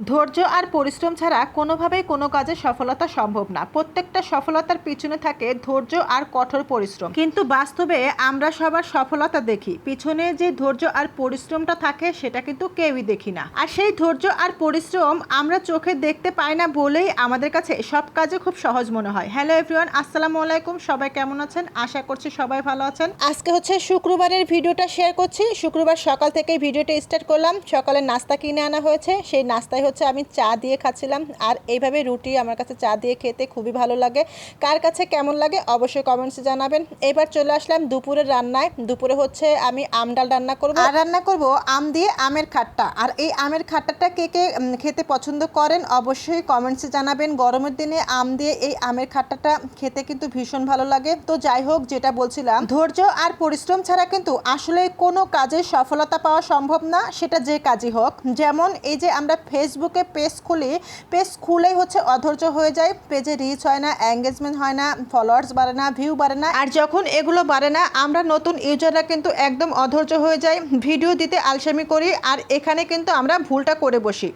ধৈর্য আর পরিশ্রম ছাড়া কোনোভাবেই কোনো কাজে সফলতা সম্ভব না। প্রত্যেকটা সফলতার পিছনে থাকে ধৈর্য আর কঠোর পরিশ্রম। কিন্তু বাস্তবে আমরা সবার সফলতা দেখি। পিছনে যে ধৈর্য আর পরিশ্রমটা থাকে, সেটা কিন্তু কেউই দেখি না। আর সেই ধৈর্য আর পরিশ্রম আমরা চোখে দেখতে পাই না বলেই আমাদের কাছে সব কাজে খুব সহজ মনে হয়। হ্যালো এভরিওয়ান, আসসালামু আলাইকুম। সবাই কেমন আছেন? আশা করছি সবাই ভালো আছেন। আজকে হচ্ছে শুক্রবারের ভিডিওটা শেয়ার করছি। শুক্রবার সকাল থেকে ভিডিওটা স্টার্ট করলাম। সকালে নাস্তা কিনে আনা হয়েছে। সেই নাস্তায় হচ্ছে আমি চা দিয়ে খাচ্ছিলাম। আর এইভাবে রুটি আমার কাছে চা দিয়ে খেতে খুবই ভালো লাগে। কার কাছে কেমন লাগে অবশ্যই কমেন্টসে জানাবেন। এবার চলে আসলাম দুপুরের রান্নায়। দুপুরে হচ্ছে আমি আম ডাল রান্না করব। আর রান্না করব আম দিয়ে আমের খাট্টা। আর এই আমের খাট্টাটা কে কে খেতে পছন্দ করেন অবশ্যই কমেন্টসে জানাবেন। গরমের দিনে আম দিয়ে এই আমের খাট্টাটা খেতে কিন্তু ভীষণ ভালো লাগে। তো যাই হোক, যেটা বলছিলাম, ধৈর্য আর পরিশ্রম ছাড়া কিন্তু আসলে কোনো কাজে সফলতা পাওয়া সম্ভব না। সেটা যে কাজই হোক। যেমন এই যে আমরা ফেসবুকে পেজ খুলি, পেজ খুলেই হচ্ছে অধৈর্য হয়ে যায়, পেজে রিচ হয় না এঙ্গেজমেন্ট হয় না ফলোয়ার্স বাড়ে না ভিউ বাড়ে না। আর যখন এগুলো বাড়ে না, আমরা নতুন ইউজাররা কিন্তু একদম অধৈর্য হয়ে যাই ভিডিও দিতে আলসামি করি, আর এখানে কিন্তু আমরা ভুলটা করে বসি।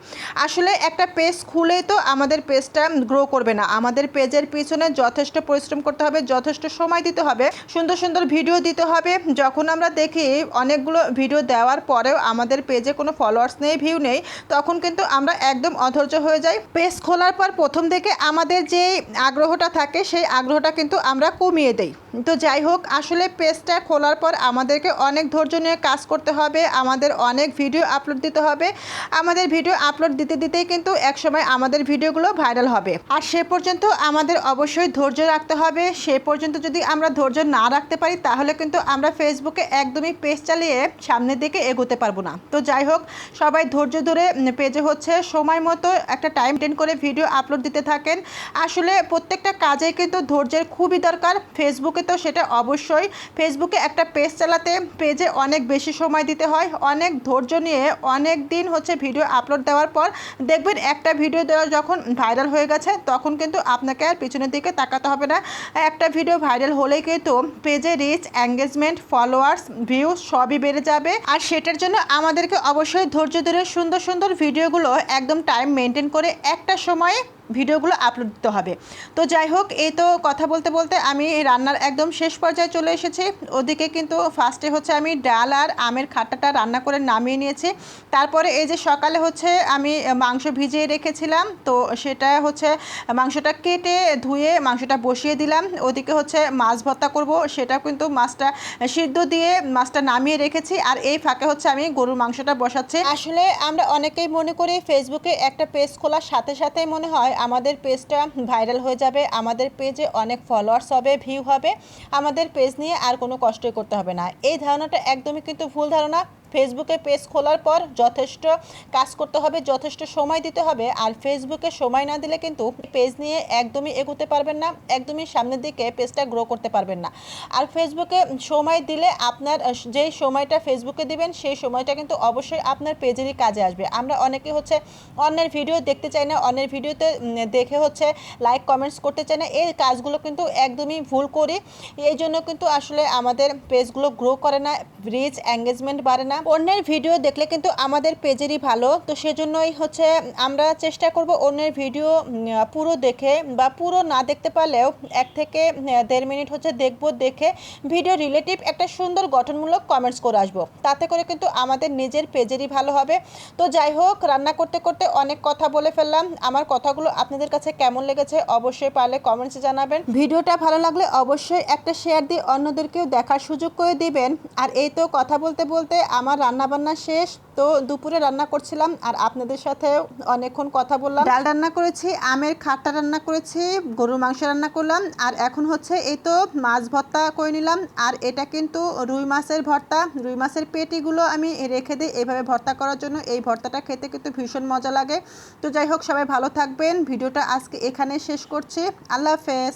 আসলে একটা পেজ খুলেই তো আমাদের পেজটা গ্রো করবে না। আমাদের পেজের পিছনে যথেষ্ট পরিশ্রম করতে হবে, যথেষ্ট সময় দিতে হবে, সুন্দর সুন্দর ভিডিও দিতে হবে। যখন আমরা দেখি অনেকগুলো ভিডিও দেওয়ার পরেও আমাদের পেজে কোনো ফলোয়ার্স নেই ভিউ নেই, তখন কিন্তু আমরা একদম অধৈর্য হয়ে যাই। পেজ খোলার পর প্রথম থেকে আমাদের যে আগ্রহটা থাকে, সেই আগ্রহটা কিন্তু আমরা কমিয়ে দেই। তো যাই হোক, আসলে পেজটা খোলার পর আমাদেরকে অনেক ধৈর্য নিয়ে কাজ করতে হবে, আমাদের অনেক ভিডিও আপলোড দিতে হবে। আমাদের ভিডিও আপলোড দিতে দিতেই কিন্তু একসময় আমাদের ভিডিওগুলো ভাইরাল হবে। আর সে পর্যন্ত আমাদের অবশ্যই ধৈর্য রাখতে হবে। সে পর্যন্ত যদি আমরা ধৈর্য না রাখতে পারি, তাহলে কিন্তু আমরা ফেসবুকে একদমই পেজ চালিয়ে সামনের দিকে এগোতে পারব না। তো যাই হোক, সবাই ধৈর্য ধরে পেজে হচ্ছে সময় মতো একটা টাইম টেন করে ভিডিও আপলোড দিতে থাকেন। আসলে প্রত্যেকটা কাজে কিন্তু ধৈর্যের খুবই দরকার। ফেসবুকে তো সেটা অবশ্যই। ফেসবুকে একটা পেজ চালাতে পেজে অনেক বেশি সময় দিতে হয়। অনেক ধৈর্য নিয়ে অনেক দিন হচ্ছে ভিডিও আপলোড দেওয়ার পর দেখবেন একটা ভিডিও দেওয়া যখন ভাইরাল হয়ে গেছে, তখন কিন্তু আপনাকে আর পিছনের দিকে তাকাতে হবে না। একটা ভিডিও ভাইরাল হলেই কিন্তু পেজে রিচ এঙ্গেজমেন্ট ফলোয়ার্স ভিউ সবই বেড়ে যাবে। আর সেটার জন্য আমাদেরকে অবশ্যই ধৈর্য ধরে সুন্দর সুন্দর ভিডিওগুলো একদম টাইম মেনটেন করে একটা সময়ে ভিডিওগুলো আপলোড দিতে হবে। তো যাই হোক, এই তো কথা বলতে বলতে আমি রান্নার একদম শেষ পর্যায়ে চলে এসেছি। ওদিকে কিন্তু ফার্স্টে হচ্ছে আমি ডাল আর আমের খাট্টাটা রান্না করে নামিয়ে নিয়েছি। তারপরে এই যে সকালে হচ্ছে আমি মাংস ভিজিয়ে রেখেছিলাম, তো সেটা হচ্ছে মাংসটা কেটে ধুয়ে মাংসটা বসিয়ে দিলাম। ওদিকে হচ্ছে মাছ ভর্তা করব সেটা কিন্তু মাছটা সিদ্ধ দিয়ে মাছটা নামিয়ে রেখেছি। আর এই ফাঁকে হচ্ছে আমি গরুর মাংসটা বসাচ্ছি। আসলে আমরা অনেকেই মনে করি ফেসবুকে একটা পেজ খোলার সাথে সাথেই মনে হয় আমাদের পেজটা ভাইরাল হয়ে যাবে, আমাদের পেজে অনেক ফলোয়ার্স হবে ভিউ হবে। আমাদের পেজ নিয়ে আর কোনো কষ্টই করতে হবে না। এই ধারণাটা একদমই কিন্তু ভুল ধারণা। ফেসবুকে পেজ খোলার পর যথেষ্ট কাজ করতে হবে, যথেষ্ট সময় দিতে হবে। আর ফেসবুকে সময় না দিলে কিন্তু পেজ নিয়ে একদমই এগোতে পারবেন না, একদমই সামনের দিকে পেজটা গ্রো করতে পারবেন না। আর ফেসবুকে সময় দিলে আপনার যেই সময়টা ফেসবুকে দিবেন, সেই সময়টা কিন্তু অবশ্যই আপনার পেজেরই কাজে আসবে। আমরা অনেকে হচ্ছে অন্যের ভিডিও দেখতে চাই না, অন্যের ভিডিওতে দেখে হচ্ছে লাইক কমেন্টস করতে চাই না। এই কাজগুলো কিন্তু একদমই ভুল করি। এই জন্য কিন্তু আসলে আমাদের পেজগুলো গ্রো করে না রিচ এঙ্গেজমেন্ট বাড়ে না। অন্যের ভিডিও দেখলে কিন্তু আমাদের পেজেরই ভালো। তো সেজন্যই হচ্ছে আমরা চেষ্টা করব অন্যের ভিডিও পুরো দেখে বা পুরো না দেখতে পারলেও এক থেকে দেড় মিনিট হচ্ছে দেখব, দেখে ভিডিও রিলেটিভ একটা সুন্দর গঠনমূলক কমেন্টস করে আসব। তাতে করে কিন্তু আমাদের নিজের পেজেরই ভালো হবে। তো যাই হোক, রান্না করতে করতে অনেক কথা বলে ফেললাম। আমার কথাগুলো আপনাদের কাছে কেমন লেগেছে অবশ্যই পারলে কমেন্টসে জানাবেন। ভিডিওটা ভালো লাগলে অবশ্যই একটা শেয়ার দিয়ে অন্যদেরকেও দেখার সুযোগ করে দিবেন। আর এই তো কথা বলতে বলতে আমার রান্না বান্না শেষ, তো দুপুরে রান্না করছিলাম আর আপনাদের সাথে অনেকক্ষণ কথা বললাম। ডাল রান্না করেছি, আমের খাট্টা রান্না করেছি, গরুর মাংস রান্না করলাম, আর এখন হচ্ছে এই তো মাছ ভর্তা করে নিলাম, আর এটা কিন্তু রুই মাছের ভর্তা। রুই মাছের পেটিগুলো আমি রেখে দিই এইভাবে ভর্তা করার জন্য। এই ভর্তাটা খেতে কিন্তু ভীষণ মজা লাগে। তো যাই হোক, সবাই ভালো থাকবেন। ভিডিওটা আজকে এখানে শেষ করছি। আল্লাহ হাফেজ।